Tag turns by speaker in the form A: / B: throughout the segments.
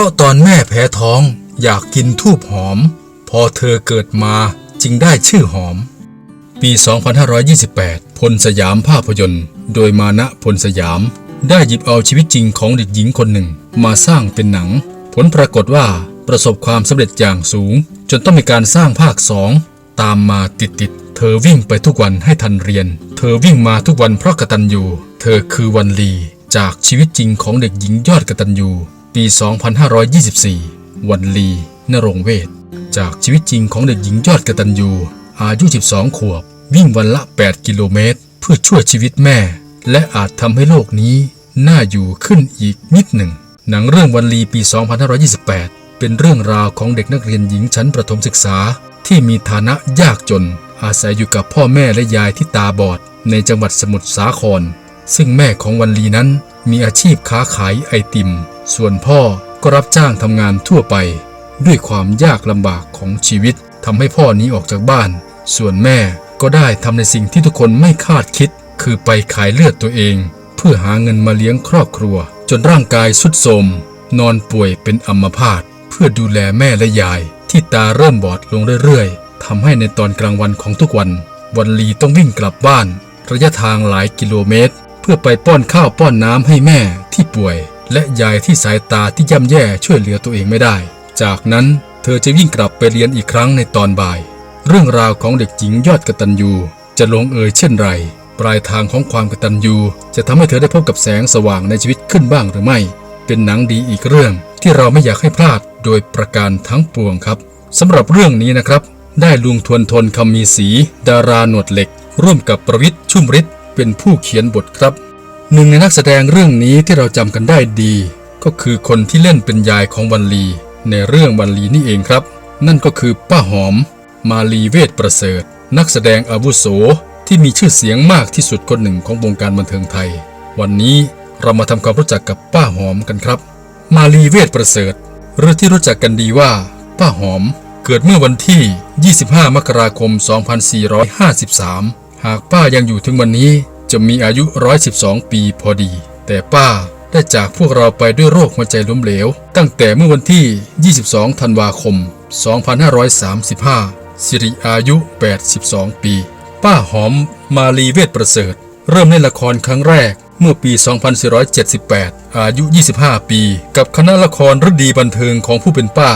A: ราะตอนแม่แพ้ท้องอยากกินทูบหอม พอเธอเกิดมาจึงได้ชื่อหอม ปี 2528 พลสยามภาพยนตร์ โดยมานะพลสยาม ได้หยิบเอาชีวิตจริงของเด็กหญิงคนหนึ่ง มาสร้างเป็นหนัง ผลปรากฏว่าประสบความสำเร็จอย่างสูง จนต้องมีการสร้างภาคสองตามมาติดๆเธอวิ่งไปทุกวันให้ทันเรียน เธอวิ่งมาทุกวันเพราะกระตัญญูเธอคือวันลี จากชีวิตจริงของเด็กหญิงยอดกระตัญญู ปี 2524 วันลีนรงเวท จากชีวิตจริงของเด็กหญิงยอดกระตัญญูอายุ 12 ขวบ วิ่งวันละ 8 กิโลเมตร เพื่อช่วยชีวิตแม่ และอาจทำให้โลกนี้ น่าอยู่ขึ้นอีกนิดหนึ่ง หนังเรื่องวันลีปี 2528 เป็นเรื่องราวของเด็กนักเรียนหญิงชั้นประถมศึกษา ที่มีฐานะยากจน อาศัยอยู่กับพ่อแม่และยายที่ตาบอด ในจังหวัดสมุทรสาคร ซึ่งแม่ของวันลีนั้นมีอาชีพค้าขายไอติม ส่วนพ่อก็รับจ้างทำงานทั่วไป ด้วยความยากลำบากของชีวิตทำให้พ่อนี้ออกจากบ้าน ส่วนแม่ก็ได้ทำในสิ่งที่ทุกคนไม่คาดคิด คือไปขายเลือดตัวเอง เพื่อหาเงินมาเลี้ยงครอบครัว จนร่างกายสุดโทรมนอนป่วยเป็นอัมพาตเพื่อดูแลแม่และยาย ที่ตาเริ่มบอดลงเรื่อยๆทำให้ในตอนกลางวันของทุกวัน วันลีต้องวิ่งกลับบ้าน ระยะทางหลายกิโลเมตร เพื่อไปป้อนข้าวป้อนน้ำให้แม่ที่ป่วย และยายที่สายตาที่ย่ำแย่ช่วยเหลือตัวเองไม่ได้ จากนั้นเธอจะวิ่งกลับไปเรียนอีกครั้งในตอนบ่าย เรื่องราวของเด็กหญิงยอดกตัญญูจะลงเอยเช่นไร ปลายทางของความกตัญญูจะทำให้เธอได้พบกับแสงสว่างในชีวิตขึ้นบ้างหรือไม่ เป็นหนังดีอีกเรื่องที่เราไม่อยากให้พลาดโดยประการทั้งปวงครับสำหรับเรื่องนี้นะครับ ได้ลุงทวนทนคำมีสี ดาราหนวดเหล็ก ร่วมกับประวิทย์ชุ่มฤทธิ์ เป็นผู้เขียนบทครับ หนึ่งในนักแสดงเรื่องนี้ที่เราจำกันได้ดี ก็คือคนที่เล่นเป็นยายของวันลี ในเรื่องวันลีนี่เองครับ นั่นก็คือป้าหอม มาลีเวทประเสริฐ นักแสดงอาวุโสที่มีชื่อเสียงมากที่สุดคนหนึ่งของวงการบันเทิงไทย วันนี้เรามาทำความรู้จักกับป้าหอมกันครับ มาลีเวทประเสริฐ หรือที่รู้จักกันดีว่า ป้าหอมเกิดเมื่อวันที่ 25 มกราคม 2453 หากป้ายังอยู่ถึงวันนี้จะมีอายุ 112 ปีพอดี แต่ป้าได้จากพวกเราไปด้วยโรคหัวใจล้มเหลว ตั้งแต่เมื่อวันที่ 22 ธันวาคม 2535 สิริอายุ 82 ปี ป้าหอมมาลีเวทประเสริฐ เริ่มเล่นละครครั้งแรกเมื่อปี 2478 อายุ 25 ปี กับคณะละครฤดีบันเทิงของผู้เป็นป้า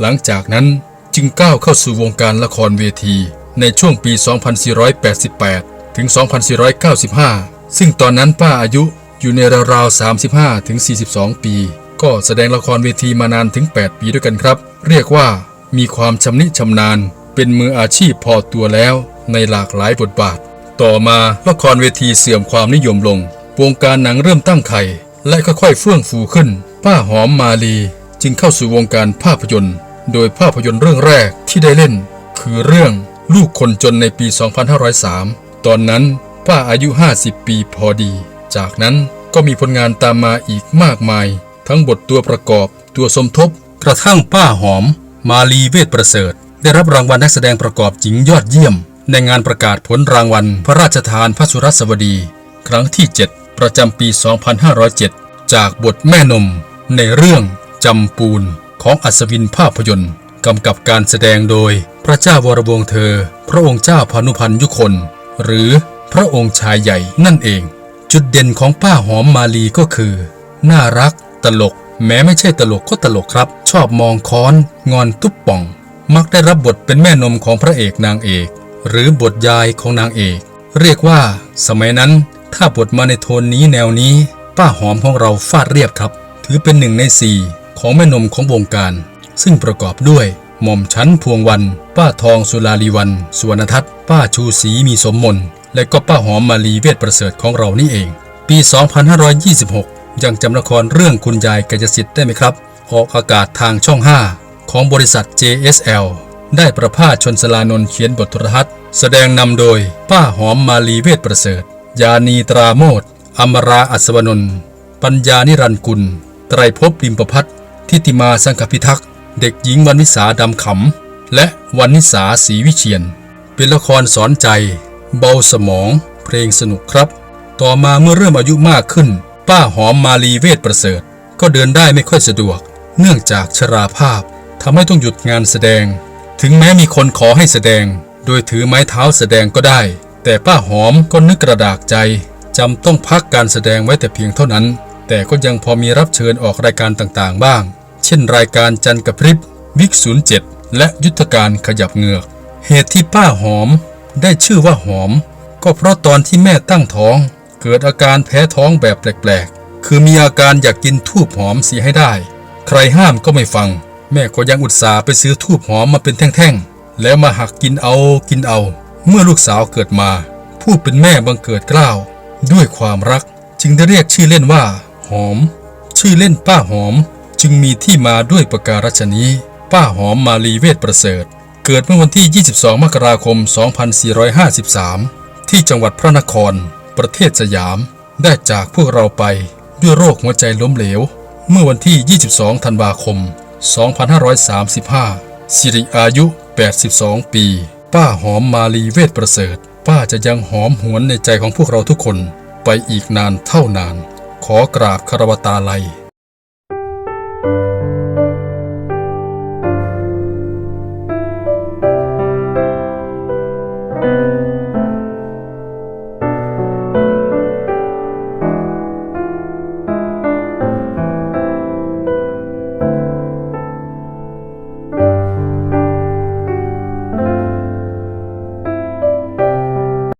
A: หลังจากนั้นจึงก้าวเข้าสู่วงการละครเวที ในช่วงปี 2488 ถึง 2495 ซึ่งตอนนั้นป้าอายุอยู่ในราวๆ35 ถึง 42 ปี ก็แสดงละครเวทีมานานถึง 8 ปีด้วยกันครับ เรียกว่ามีความชำนิชำนาญ เป็นมืออาชีพพอตัวแล้วในหลากหลายบทบาท ต่อมาละครเวทีเสื่อมความนิยมลง วงการหนังเริ่มตั้งไข่ และค่อยๆเฟื่องฟูขึ้น ป้าหอมมาลีจึงเข้าสู่วงการภาพยนตร์ โดยภาพยนตร์เรื่องแรกที่ได้เล่น คือเรื่อง ลูกคนจนในปี 2503 ตอนนั้นป้าอายุ 50 ปีพอดี จากนั้นก็มีผลงานตามมาอีกมากมาย ทั้งบทตัวประกอบ ตัวสมทบ กระทั่งป้าหอม มาลีเวทประเสริฐ ได้รับรางวัลนักแสดงประกอบหญิงยอดเยี่ยม ในงานประกาศผลรางวัล พระราชทานพระสุรสวดี ครั้งที่ 7 ประจำปี 2507 จากบทแม่นม ในเรื่องจำปูนของอัศวินภาพยนตร์กำกับการแสดงโดย ระเจ้าวรวงเธอ พระองค์เจ้าพานุพันธ์ยุคน หรือพระองค์ชายใหญ่นั่นเอง จุดเด่นของป้าหอมมาลีก็คือ น่ารัก ตลก แม้ไม่ใช่ตลกก็ตลกครับ ชอบมองค้อน งอนตุ๊บป่อง มักได้รับบทเป็นแม่นมของพระเอกนางเอก หรือบทยายของนางเอก เรียกว่า สมัยนั้น ถ้าบทมาในโทนนี้แนวนี้ ป้าหอมของเราฟาดเรียบครับ ถือเป็นหนึ่งในสี่ของแม่นมของวงการ ซึ่งประกอบด้วย หม่อมชั้นพวงวัน ป้าทองสุลาลีวันสุวรรณทัศน์ป้าชูศรีมีสมมนและก็ป้าหอมมาลีเวทประเสริฐของเรานี่เอง ปี 2526 ยังจำละครเรื่องคุณยายกายสิทธิ์ได้ไหมครับ ออกอากาศทางช่อง 5 ของบริษัท JSL ได้ประพาสชนสลานนเขียนบทโทรทัศน์ แสดงนำโดย ป้าหอมมาลีเวทประเสริฐ ยานีตราโมดอมราอัศวนนท์ปัญญานิรันกุล ไตรภพริมประพัฒน์ทิติมาสังคพิทักษ์ เด็กหญิงวันวิสาดำขำ และวันนิสาศรีวิเชียน เป็นละครสอนใจ เบาสมอง เพลงสนุกครับ ต่อมาเมื่อเริ่มอายุมากขึ้น ป้าหอมมาลีเวทประเสริฐ ก็เดินได้ไม่ค่อยสะดวก เนื่องจากชราภาพทำให้ต้องหยุดงานแสดง ถึงแม้มีคนขอให้แสดง โดยถือไม้เท้าแสดงก็ได้ แต่ป้าหอมก็นึกกระดากใจจำต้องพักการแสดงไว้แต่เพียงเท่านั้น แต่ก็ยังพอมีรับเชิญออกรายการต่างๆ บ้าง เช่นรายการจันกระพริบวิก07และยุทธการขยับเหงือก เหตุที่ป้าหอมได้ชื่อว่าหอม ก็เพราะตอนที่แม่ตั้งท้อง เกิดอาการแพ้ท้องแบบแปลกๆ คือมีอาการอยากกินทูบหอมเสียให้ได้ ใครห้ามก็ไม่ฟัง แม่ก็ยังอุตส่าห์ไปซื้อทูบหอมมาเป็นแท่งๆ แล้วมาหักกินเอากินเอา เมื่อลูกสาวเกิดมา ผู้เป็นแม่บังเกิดกล้าว ด้วยความรักจึงได้เรียกชื่อเล่นว่า หอม ชื่อเล่นป้าหอม จึงมีที่มาด้วยประการฉนี้ ป้าหอมมาลีเวทประเสริฐ เกิดเมื่อวันที่ 22 มกราคม 2453 ที่จังหวัดพระนคร ประเทศสยาม ได้จากพวกเราไปด้วยโรคหัวใจล้มเหลว เมื่อวันที่ 22 ธันวาคม 2535 สิริอายุ 82 ปี ป้าหอมมาลีเวทประเสริฐ ป้าจะยังหอมหวนในใจของพวกเราทุกคนไปอีกนานเท่านาน ขอกราบคารวตาลัย